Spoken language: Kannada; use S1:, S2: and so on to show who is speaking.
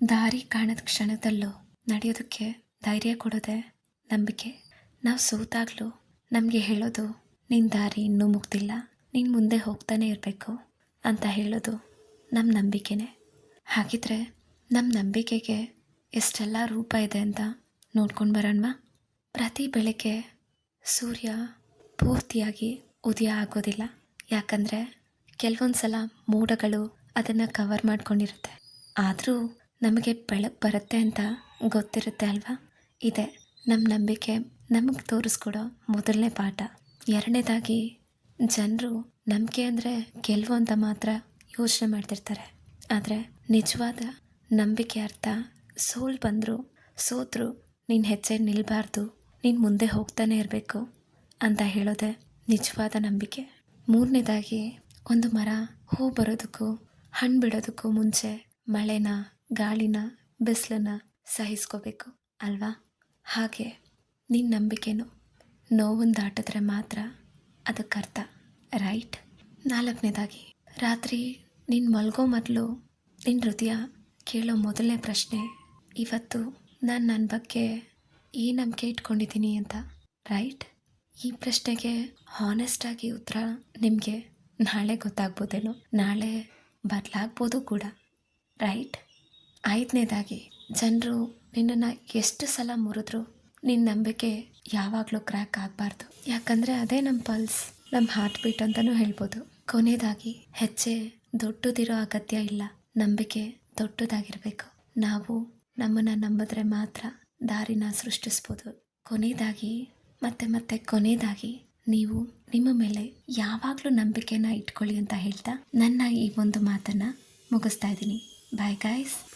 S1: ದಾರಿ ಕಾಣದ ಕ್ಷಣದಲ್ಲೂ ನಡೆಯೋದಕ್ಕೆ ಧೈರ್ಯ ಕೊಡೋದೆ ನಂಬಿಕೆ. ನಾವು ಸೋತಾಗಲೂ ನಮಗೆ ಹೇಳೋದು ನಿನ್ನ ದಾರಿ ಇನ್ನೂ ಮುಗ್ದಿಲ್ಲ, ನೀನು ಮುಂದೆ ಹೋಗ್ತಾನೆ ಇರಬೇಕು ಅಂತ ಹೇಳೋದು ನಮ್ಮ ನಂಬಿಕೆನೇ. ಹಾಗಿದ್ರೆ ನಮ್ಮ ನಂಬಿಕೆಗೆ ಎಷ್ಟೆಲ್ಲ ರೂಪ ಇದೆ ಅಂತ ನೋಡ್ಕೊಂಡು ಬರೋಣವಾ? ಪ್ರತಿ ಬೆಳಗ್ಗೆ ಸೂರ್ಯ ಪೂರ್ತಿಯಾಗಿ ಉದಯ ಆಗೋದಿಲ್ಲ. ಯಾಕಂದರೆ ಕೆಲವೊಂದು ಸಲ ಮೋಡಗಳು ಅದನ್ನು ಕವರ್ ಮಾಡ್ಕೊಂಡಿರುತ್ತೆ. ಆದರೂ ನಮಗೆ ಬೆಳಕು ಬರುತ್ತೆ ಅಂತ ಗೊತ್ತಿರುತ್ತೆ ಅಲ್ವಾ? ಇದೆ. ನಮ್ಮ ನಂಬಿಕೆ ನಮಗೆ ತೋರಿಸ್ಕೊಡೋ ಮೊದಲನೇ ಪಾಠ. ಎರಡನೇದಾಗಿ, ಜನರು ನಂಬಿಕೆ ಅಂದರೆ ಗೆಲುವು ಅಂತ ಮಾತ್ರ ಯೋಚನೆ ಮಾಡ್ತಿರ್ತಾರೆ. ಆದರೆ ನಿಜವಾದ ನಂಬಿಕೆ ಅರ್ಥ ಸೋಲ್ ಬಂದರು, ಸೋತರು ನೀನು ಹೆಜ್ಜೆ ನಿಲ್ಲಬಾರ್ದು ನೀನು ಮುಂದೆ ಹೋಗ್ತಾನೆ ಇರಬೇಕು ಅಂತ ಹೇಳೋದೆ ನಿಜವಾದ ನಂಬಿಕೆ. ಮೂರನೇದಾಗಿ, ಒಂದು ಮರ ಹೂ ಬರೋದಕ್ಕೂ, ಹಣ್ಣು ಬಿಡೋದಕ್ಕೂ ಮುಂಚೆ ಮಳೆನ ಗಾಳಿನ ಬಿಸಿಲನ್ನ ಸಹಿಸ್ಕೋಬೇಕು, ಅಲ್ವಾ? ಹಾಗೆ ನಿನ್ನ ನಂಬಿಕೆನು ನೋವನ್ನು ದಾಟಿದ್ರೆ ಮಾತ್ರ ಅದಕ್ಕರ್ಥ ರೈಟ್? ನಾಲ್ಕನೇದಾಗಿ, ರಾತ್ರಿ ನೀನು ಮಲ್ಗೋ ಮೊದಲು ನಿನ್ನ ಹೃದಯ ಕೇಳೋ ಮೊದಲನೇ ಪ್ರಶ್ನೆ, ಇವತ್ತು ನಾನು ನನ್ನ ಬಗ್ಗೆ ಈ ನಂಬಿಕೆ ಇಟ್ಕೊಂಡಿದ್ದೀನಿ ಅಂತ, ರೈಟ್? ಈ ಪ್ರಶ್ನೆಗೆ ಹಾನೆಸ್ಟಾಗಿ ಉತ್ತರ ನಿಮಗೆ ನಾಳೆ ಗೊತ್ತಾಗ್ಬೋದೇನೋ? ನಾಳೆ ಬದಲಾಗ್ಬೋದು ಕೂಡ, ರೈಟ್? ಐದನೇದಾಗಿ, ಜನರು ನಿನ್ನನ್ನು ಎಷ್ಟು ಸಲ ಮುರಿದ್ರು ನಿನ್ನ ನಂಬಿಕೆ ಯಾವಾಗಲೂ ಕ್ರ್ಯಾಕ್ ಆಗಬಾರ್ದು. ಯಾಕಂದರೆ ಅದೇ ನಮ್ಮ ಪಲ್ಸ್ ನಮ್ಮ ಹಾರ್ಟ್ ಬೀಟ್ ಅಂತಲೂ ಹೇಳ್ಬೋದು. ಕೊನೆಯದಾಗಿ ಹೆಚ್ಚೆ ದೊಡ್ಡದಿರೋ ಅಗತ್ಯ ಇಲ್ಲ. ನಂಬಿಕೆ ದೊಡ್ಡದಾಗಿರಬೇಕು. ನಾವು ನಮ್ಮನ್ನು ನಂಬಿದ್ರೆ ಮಾತ್ರ ದಾರಿನ ಸೃಷ್ಟಿಸ್ಬೋದು. ಕೊನೆಯದಾಗಿ ಮತ್ತೆ ಮತ್ತೆ ಕೊನೆಯದಾಗಿ ನೀವು ನಿಮ್ಮ ಮೇಲೆ ಯಾವಾಗಲೂ ನಂಬಿಕೆನ ಇಟ್ಕೊಳ್ಳಿ ಅಂತ ಹೇಳ್ತಾ ನನ್ನ ಈ ಒಂದು ಮಾತನ್ನು ಮುಗಿಸ್ತಾ ಇದ್ದೀನಿ. Bye guys